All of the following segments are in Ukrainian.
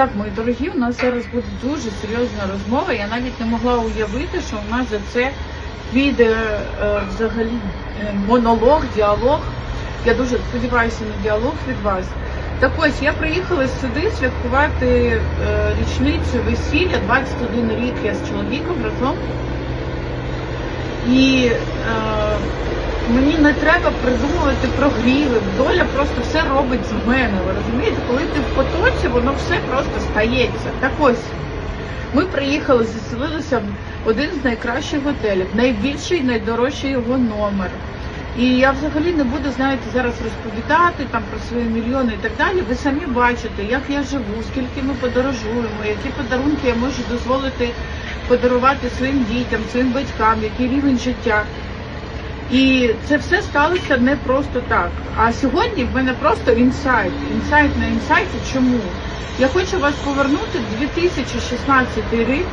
Так, мої дорогі, у нас зараз буде дуже серйозна розмова. Я навіть не могла уявити, що у нас за це піде е, взагалі е, монолог, діалог. Я дуже сподіваюся на діалог від вас. Так ось я приїхала сюди святкувати е, річницю весілля, 21 рік я з чоловіком разом. І е, мені не треба придумувати прогріви. Доля просто все робить з мене. Ви розумієте, коли ти в потоці, воно все просто стається. Так ось. Ми приїхали, заселилися в один з найкращих готелів, найбільший, найдорожчий його номер. І я взагалі не буду, знаєте, зараз розповідати там про свої мільйони і так далі. Ви самі бачите, як я живу, скільки ми подорожуємо, які подарунки я можу дозволити подарувати своїм дітям, своїм батькам, який рівень життя. І це все сталося не просто так. А сьогодні в мене просто інсайт. Інсайт на інсайті. Чому? Я хочу вас повернути в 2016 рік.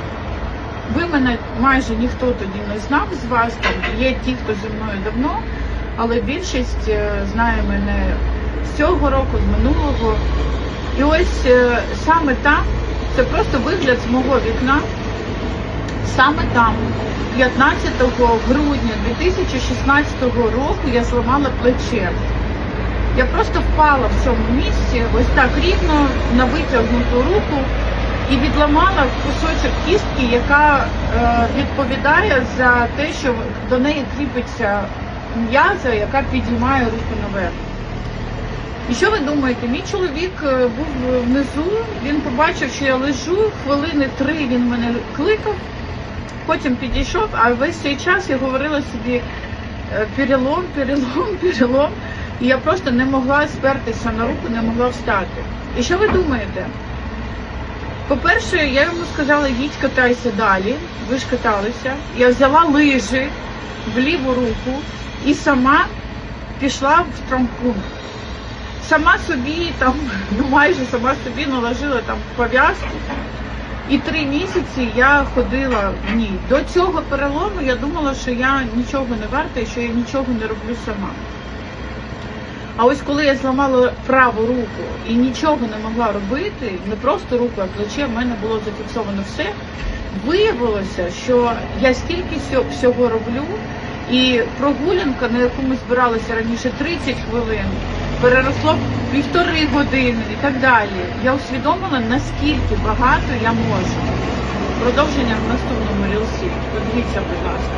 Ви мене майже ніхто тоді не знав з вас. Там є ті, хто зі мною давно, але більшість е, знає мене з цього року, з минулого. І ось е, саме там, це просто вигляд з мого вікна. Саме там, 15 грудня 2016 року, я зламала плече. Я просто впала в цьому місці, ось так рівно на витягнуту руку і відламала кусочок кістки, яка е, відповідає за те, що до неї кріпиться м'яза, яка підіймає руку наверх. І що ви думаєте? Мій чоловік е, був внизу, він побачив, що я лежу, хвилини три він мене кликав, потім підійшов, а весь цей час я говорила собі е, перелом, перелом, перелом. І я просто не могла спертися на руку, не могла встати. І що ви думаєте? По-перше, я йому сказала, їдь катайся далі. Ви ж каталися. Я взяла лижі в ліву руку і сама пішла в травмпункт. Сама собі там, ну майже сама собі наложила там пов'язку. І три місяці я ходила в ній. До цього перелому я думала, що я нічого не варта і що я нічого не роблю сама. А ось коли я зламала праву руку і нічого не могла робити, не просто руку, а плече, в мене було зафіксовано все. Виявилося, що я стільки всього роблю, і прогулянка, на яку ми збиралися раніше 30 хвилин, переросло півтори години і так далі. Я усвідомила, наскільки багато я можу. Продовження в наступному рілсі. Подивіться, будь ласка.